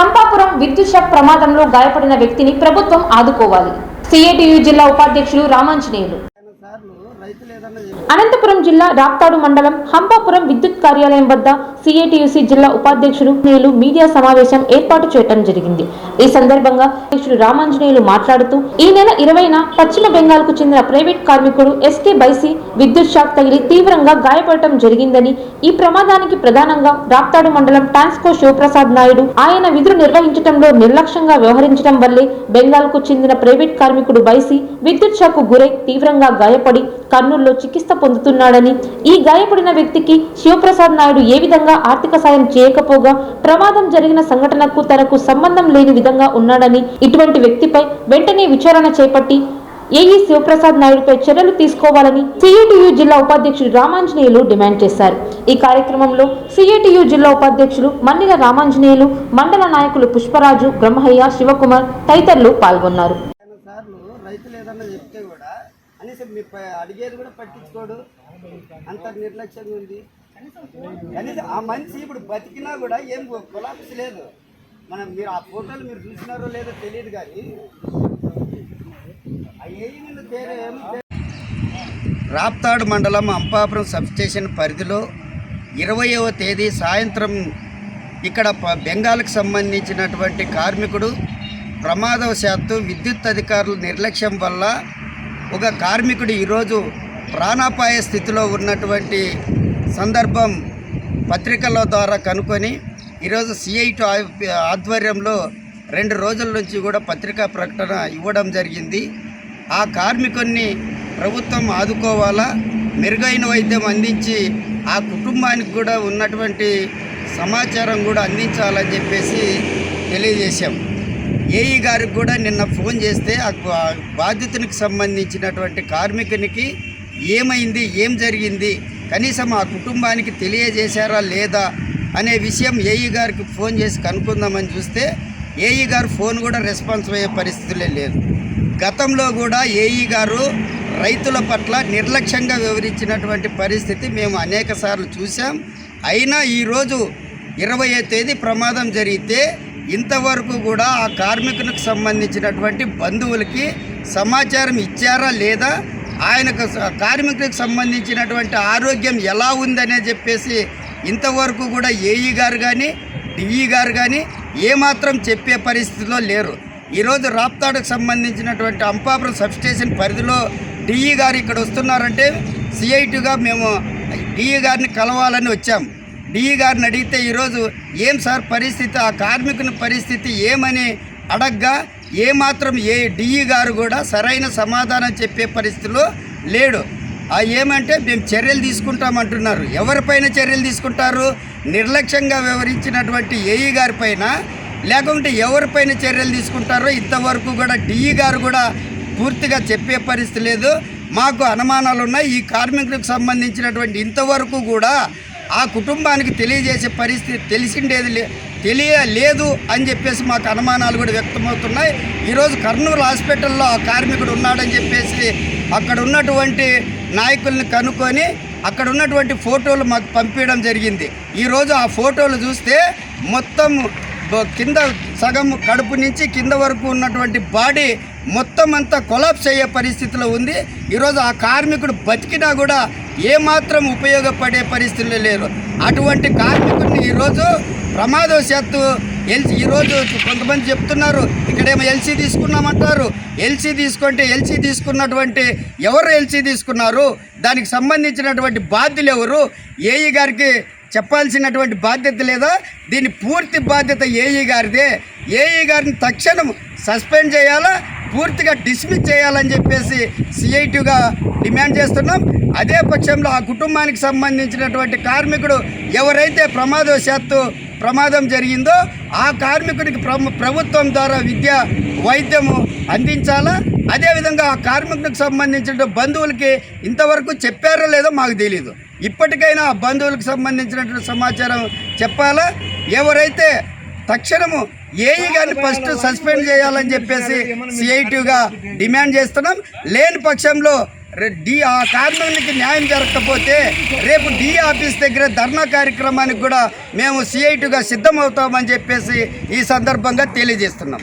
హంపాపురం విద్యుత్ షాక్ ప్రమాదంలో గాయపడిన వ్యక్తిని ప్రభుత్వం ఆదుకోవాలి. సిఐటియు జిల్లా ఉపాధ్యక్షులు రామాంజనేయులు సార్లు రైతులు ఏదన్నా చెప్పి అనంతపురం జిల్లా రాప్తాడు మండలం హంపాపురం విద్యుత్ కార్యాలయం వద్ద సిఐటియుసి జిల్లా ఉపాధ్యక్షుడు నేలు మీడియా సమావేశం ఏర్పాటు చేయడం జరిగింది. ఈ సందర్భంగా అధ్యక్షుడు రామాంజనేయులు మాట్లాడుతూ ఈ నెల ఇరవైన పశ్చిమ బెంగాల్కు చెందిన ప్రైవేట్ కార్మికుడు ఎస్కే బైసి విద్యుత్ షాక్ తగిలి తీవ్రంగా గాయపడటం జరిగిందని ఈ ప్రమాదానికి ప్రధానంగా రాప్తాడు మండలం టాన్స్కో శివప్రసాద్ నాయుడు ఆయన విధులు నిర్వహించడంలో నిర్లక్ష్యంగా వ్యవహరించడం వల్లే బెంగాల్కు చెందిన ప్రైవేట్ కార్మికుడు బైసి విద్యుత్ షాక్ గురై తీవ్రంగా గాయపడి కర్నూలులో చికిత్స పొందుతున్నాడని ఈ గాయపడిన వ్యక్తికి శివప్రసాద్ నాయుడు ఏ విధంగా ఆర్థిక సాయం చేయకపోగా ప్రమాదం జరిగిన సంఘటనకు తనకు సంబంధం లేని విధంగా ఉన్నాడని ఇటువంటి వ్యక్తిపై వెంటనే విచారణ చేపట్టి ఏఈ శివప్రసాద్ నాయుడుపై చర్యలు తీసుకోవాలని సిఐటియు జిల్లా ఉపాధ్యక్షుడు రామాంజనేయులు డిమాండ్ చేశారు. ఈ కార్యక్రమంలో సిఐటియు జిల్లా ఉపాధ్యక్షులు మన్నిల రామాంజనేయులు మండల నాయకులు పుష్పరాజు బ్రహ్మయ్య శివకుమార్ తదితరులు పాల్గొన్నారు. రైతులు ఏదన్నా చెప్తే కూడా అనేసి మీ ప- అడిగేది కూడా పట్టించుకోడు. అంత నిర్లక్ష్యంగా ఉంది. కనీసం ఆ మనిషి ఇప్పుడు బతికినా కూడా ఏం కొలాప్స్ లేదు. మనం మీరు ఆ ఫోటోలు మీరు చూసినారో లేదో తెలియదు కానీ రాప్తాడు మండలం అంపాపురం సబ్స్టేషన్ పరిధిలో ఇరవయవ తేదీ సాయంత్రం ఇక్కడ బెంగాల్కి సంబంధించినటువంటి కార్మికుడు ప్రమాదవశాత్తు విద్యుత్ అధికారుల నిర్లక్ష్యం వల్ల ఒక కార్మికుడు ఈరోజు ప్రాణాపాయ స్థితిలో ఉన్నటువంటి సందర్భం పత్రికల ద్వారా కనుక్కొని ఈరోజు సిఐటి ఆధ్వర్యంలో రెండు రోజుల నుంచి కూడా పత్రికా ప్రకటన ఇవ్వడం జరిగింది. ఆ కార్మికుడిని ప్రభుత్వం ఆదుకోవాలా? మెరుగైన వైద్యం అందించి ఆ కుటుంబానికి కూడా ఉన్నటువంటి సమాచారం కూడా అందించాలని చెప్పేసి తెలియజేశాం. ఏఈ గారికి కూడా నిన్న ఫోన్ చేస్తే ఆ బాధితునికి సంబంధించినటువంటి కార్మికునికి ఏమైంది ఏం జరిగింది కనీసం ఆ కుటుంబానికి తెలియజేశారా లేదా అనే విషయం ఏఈ గారికి ఫోన్ చేసి కనుక్కుందామని చూస్తే ఏఈ గారు ఫోన్ కూడా రెస్పాన్స్ అయ్యే పరిస్థితులే లేదు. గతంలో కూడా ఏఈ గారు రైతుల పట్ల నిర్లక్ష్యంగా వివరించినటువంటి పరిస్థితి మేము అనేక సార్లు చూసాం అయినా ఈరోజు ఇరవై తేదీ ప్రమాదం జరిగితే ఇంతవరకు కూడా ఆ కార్మికునికి సంబంధించినటువంటి బంధువులకి సమాచారం ఇచ్చారా లేదా? ఆయనకు కార్మికులకు సంబంధించినటువంటి ఆరోగ్యం ఎలా ఉందనే చెప్పేసి ఇంతవరకు కూడా ఏఈ గారు కానీ డిఈ గారు కానీ ఏమాత్రం చెప్పే పరిస్థితిలో లేరు. ఈరోజు రాప్తాడుకు సంబంధించినటువంటి అంపాపురం సబ్స్టేషన్ పరిధిలో డిఈ గారు ఇక్కడ వస్తున్నారంటే సిఐటిగా మేము డిఈ గారిని కలవాలని వచ్చాం. డిఈ గారిని అడిగితే ఈరోజు ఏం సార్ పరిస్థితి? ఆ కార్మికుని పరిస్థితి ఏమని అడగ్గా? ఏమాత్రం ఏ డిఈ గారు కూడా సరైన సమాధానం చెప్పే పరిస్థితిలో లేడు. ఆ ఏమంటే మేము చర్యలు తీసుకుంటామంటున్నారు. ఎవరిపైన చర్యలు తీసుకుంటారు? నిర్లక్ష్యంగా వ్యవహరించినటువంటి ఏఈ గారిపైన? లేకుంటే ఎవరిపైన చర్యలు తీసుకుంటారో ఇంతవరకు కూడా డిఈ గారు కూడా పూర్తిగా చెప్పే పరిస్థితి లేదు. మాకు అనుమానాలు ఉన్నాయి ఈ కార్మికులకు సంబంధించినటువంటి ఇంతవరకు కూడా ఆ కుటుంబానికి తెలియజేసే పరిస్థితి తెలిసిండేది లే తెలియలేదు అని చెప్పేసి మాకు అనుమానాలు కూడా వ్యక్తమవుతున్నాయి. ఈరోజు కర్నూలు హాస్పిటల్లో ఆ కార్మికుడు ఉన్నాడని చెప్పేసి అక్కడ ఉన్నటువంటి నాయకుల్ని కనుక్కొని అక్కడ ఉన్నటువంటి ఫోటోలు మాకు పంపించడం జరిగింది. ఈరోజు ఆ ఫోటోలు చూస్తే మొత్తం కింద సగం కడుపు నుంచి కింద వరకు ఉన్నటువంటి బాడీ మొత్తం అంతా కొలాప్స్ అయ్యే పరిస్థితిలో ఉంది. ఈరోజు ఆ కార్మికుడు బతికినా కూడా ఏమాత్రం ఉపయోగపడే పరిస్థితుల్లో లేరు. అటువంటి కార్మికుడిని ఈరోజు ప్రమాదవశాత్తు ఎల్సీ ఈరోజు కొంతమంది చెప్తున్నారు ఇక్కడేమో ఎల్సీ తీసుకున్నామంటారు. ఎల్సీ తీసుకుంటే ఎల్సీ తీసుకున్నటువంటి ఎవరు ఎల్సీ తీసుకున్నారు? దానికి సంబంధించినటువంటి బాధ్యులు ఎవరు? ఏఈ గారికి చెప్పాల్సినటువంటి బాధ్యత లేదా? దీని పూర్తి బాధ్యత ఏఈ గారిదే. ఏఈ గారిని తక్షణం సస్పెండ్ చేయాలా? పూర్తిగా డిస్మిస్ చేయాలని చెప్పేసి సిఐటిగా డిమాండ్ చేస్తున్నాం. అదే పక్షంలో ఆ కుటుంబానికి సంబంధించినటువంటి కార్మికుడు ఎవరైతే ప్రమాదవశాత్తు ప్రమాదం జరిగిందో ఆ కార్మికుడికి ప్ర- ప్రభుత్వం ద్వారా విద్య వైద్యము అందించాలా? అదేవిధంగా ఆ కార్మికునికి సంబంధించిన బంధువులకి ఇంతవరకు చెప్పారో లేదో మాకు తెలియదు ఇప్పటికైనా ఆ బంధువులకు సంబంధించినటువంటి సమాచారం చెప్పాలా? ఎవరైతే తక్షణము ఏఈ గారిని ఫస్ట్ సస్పెండ్ చేయాలని చెప్పేసి సిఐటిగా డిమాండ్ చేస్తున్నాం. లేని పక్షంలో డి ఆ కార్మికులకి న్యాయం జరగకపోతే రేపు డి ఆఫీస్ దగ్గర ధర్నా కార్యక్రమానికి కూడా మేము సిఐటిగా సిద్ధమవుతామని చెప్పేసి ఈ సందర్భంగా తెలియజేస్తున్నాం.